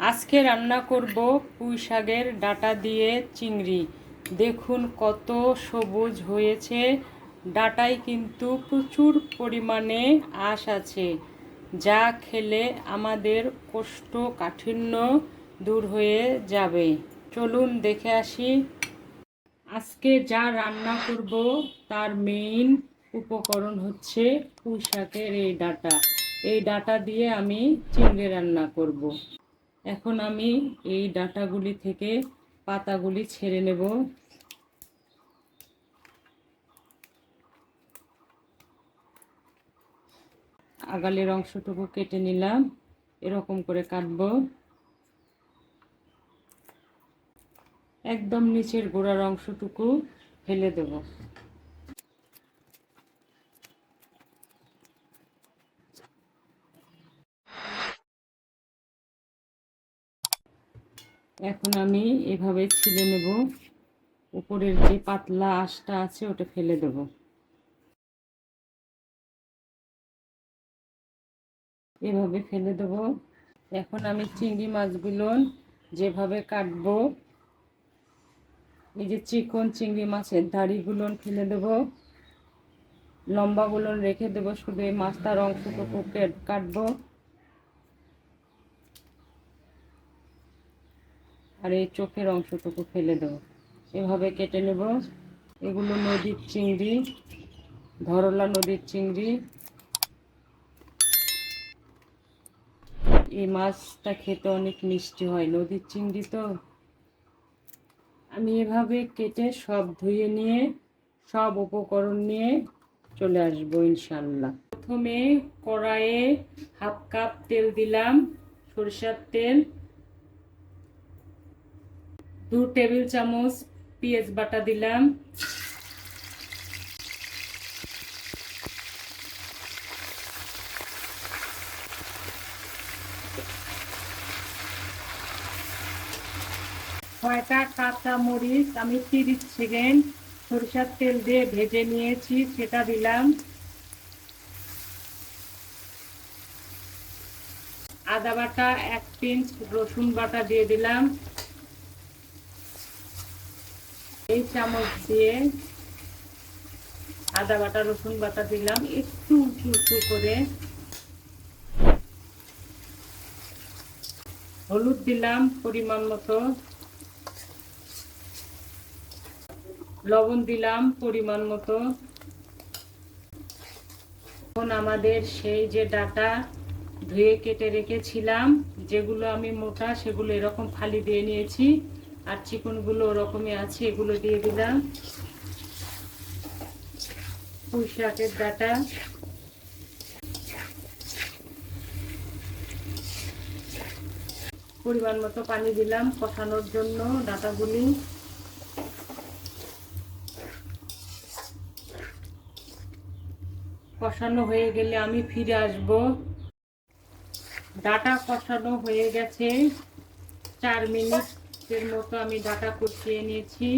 আজকে রান্না করব পুঁই শাকের ডাটা দিয়ে চিংড়ি। দেখুন কত সবুজ হয়েছে। ডাটায় কিন্তু প্রচুর পরিমাণে আঁশ আছে। যা খেলে আমাদের কষ্ট কাঠিন্য দূর হয়ে যাবে। চলুন দেখে আসি। আজকে যা রান্না করব, তার মেইন উপকরণ হচ্ছে পুঁই শাকের এই ডাটা। এই ডাটা দিয়ে আমি চিংড়ি রান্না করব। এখন আমি এই ডাটাগুলি থেকে পাতাগুলি ছেড়ে নেব। আগালের অংশটুকু কেটে নিলাম, এরকম করে কাটবো। একদম নিচের গোড়ার অংশটুকু ফেলে দেব। এখন আমি এভাবে ছিলে নেব। উপরের যে পাতলা আঁশটা আছে, ওটা ফেলে দেব। এভাবে ফেলে দেব। এখন আমি চিংড়ি মাছগুলো যেভাবে কাটবো, এই যে চিকন চিংড়ি মাছের দাড়িগুলো ফেলে দেব। লম্বাগুলো রেখে দেব, শুধু এই মাছটার অংশটুকু কাটবো। আর এই চোখের অংশটুকু ফেলে দেব। এভাবে কেটে নেব। এগুলো নদীর চিংড়ি, ধরলা নদীর চিংড়ি। এই মাছটা খেতে অনেক মিষ্টি হয়। নদীর চিংড়ি তো। আমি এভাবে কেটে সব ধুয়ে নিয়ে, সব উপকরণ নিয়ে চলে আসব ইনশাল্লাহ প্রথমে কড়াইয়ে হাফ কাপ তেল দিলাম। সরিষার তেল দু টেবিল চামচ পেঁয়াজ বাটা দিলাম। ছয়টা কাঁচা মরিচ, আমি তিরিশ সেকেন্ড সরিষার তেল দিয়ে ভেজে নিয়েছি, সেটা দিলাম। আদা বাটা এক পিঞ্চ রসুন বাটা দিয়ে দিলাম। এই চামচ দিয়ে আদা বাটা, রসুন বাটা দিলাম। একটু উঁচু উঁচু করে হলুদ দিলাম পরিমাণ মতো। লবণ দিলাম পরিমাণ মতো। এখন আমাদের সেই যে ডাটা ধুয়ে কেটে রেখেছিলাম, যেগুলো আমি মোটা সেগুলো এরকম ফালি দিয়ে নিয়েছি। আর চিকনগুলো ওরকমই আছে, এগুলো দিয়ে দিলাম। পুঁই শাকের ডাটা। পরিমাণ মতো পানি দিলাম কষানোর জন্য ডাটাগুলি। কষানো হয়ে গেলে আমি ফিরে আসব। ডাটা কষানো হয়ে গেছে। চার মিনিটের মতো আমি ডাটা কষিয়ে নিয়েছি।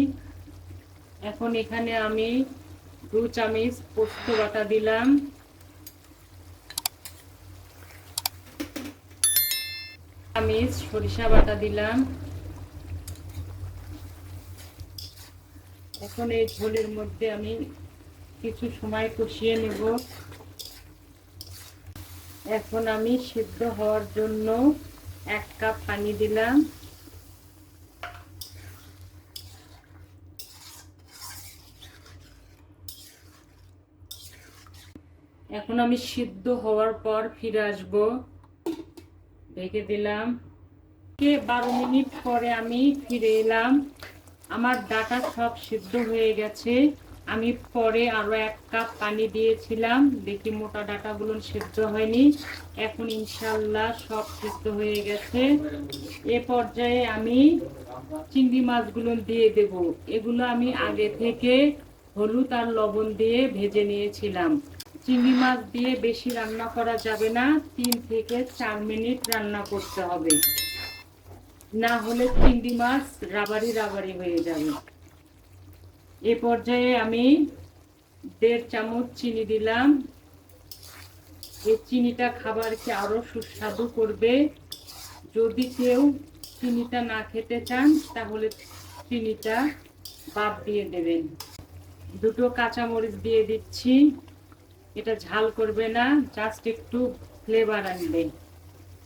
এখন এখানে আমি দু চামচ পোস্ত বাটা দিলাম। চামচ সরিষা বাটা দিলাম। এখন এই ঝোলের মধ্যে আমি কিছু সময় কষিয়ে নেব। এখন আমি সিদ্ধ হওয়ার জন্য এক কাপ পানি দিলাম। এখন আমি সিদ্ধ হওয়ার পর ফিরে আসব। ঢেকে দিলাম। কে বারো মিনিট পরে আমি ফিরে এলাম। আমার ডাটা সব সিদ্ধ হয়ে গেছে। আমি পরে আরও এক কাপ পানি দিয়েছিলাম। দেখি মোটা ডাটাগুলো সেদ্ধ হয়নি। এখন ইনশাল্লাহ সব সিদ্ধ হয়ে গেছে। এ পর্যায়ে আমি চিংড়ি মাছগুলো দিয়ে দেব। এগুলো আমি আগে থেকে হলুদ আর লবণ দিয়ে ভেজে নিয়েছিলাম। চিংড়ি মাছ দিয়ে বেশি রান্না করা যাবে না। তিন থেকে চার মিনিট রান্না করতে হবে। না হলে চিংড়ি মাছ রাবারি রাবারি হয়ে যাবে। এ পর্যায়ে আমি দেড় চামচ চিনি দিলাম। এই চিনিটা খাবারকে আরও সুস্বাদু করবে। যদি কেউ চিনিটা না খেতে চান, তাহলে চিনিটা বাদ দিয়ে দেবেন। দুটো কাঁচামরিচ দিয়ে দিচ্ছি। এটা ঝাল করবে না জাস্ট একটু ফ্লেভার আনবে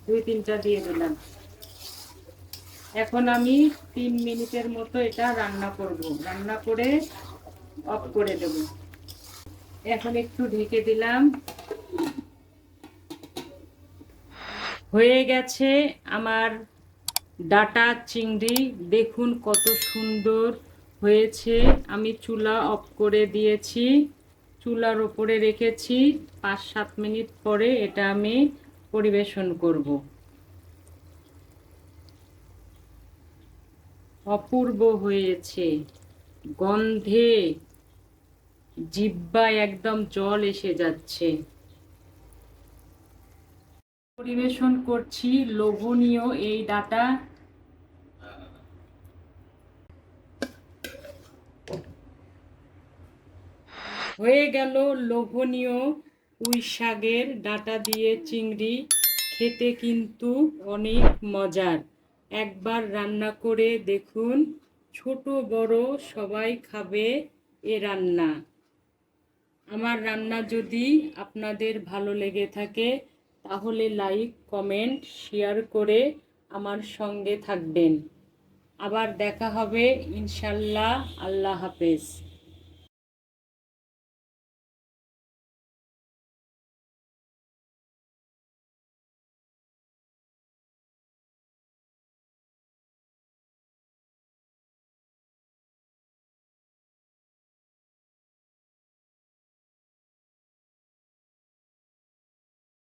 দুই। তিনটা দিয়ে দিলাম। এখন আমি তিন মিনিটের মতো এটা রান্না করব। রান্না করে অফ করে দেব। এখন একটু ঢেকে দিলাম। হয়ে গেছে আমার ডাটা চিংড়ি। দেখুন কত সুন্দর হয়েছে। আমি চুলা অফ করে দিয়েছি। চুলার ওপরে রেখেছি পাঁচ সাত মিনিট পরে এটা আমি পরিবেশন করব। অপূর্ব হয়েছে। গন্ধে জিব্বায় একদম জল এসে যাচ্ছে। পরিবেশন করছি। লোভনীয় এই ডাটা হয়ে গেল লোভনীয় পুঁই শাকের ডাটা দিয়ে চিংড়ি, খেতে কিন্তু অনেক মজার। একবার রান্না করে দেখুন, ছোট বড় সবাই খাবে এ রান্না। আমার রান্না যদি আপনাদের ভালো লেগে থাকে, তাহলে লাইক, কমেন্ট, শেয়ার করে আমার সঙ্গে থাকবেন। আবার দেখা হবে, ইনশাল্লাহ। আল্লাহ হাফেজ।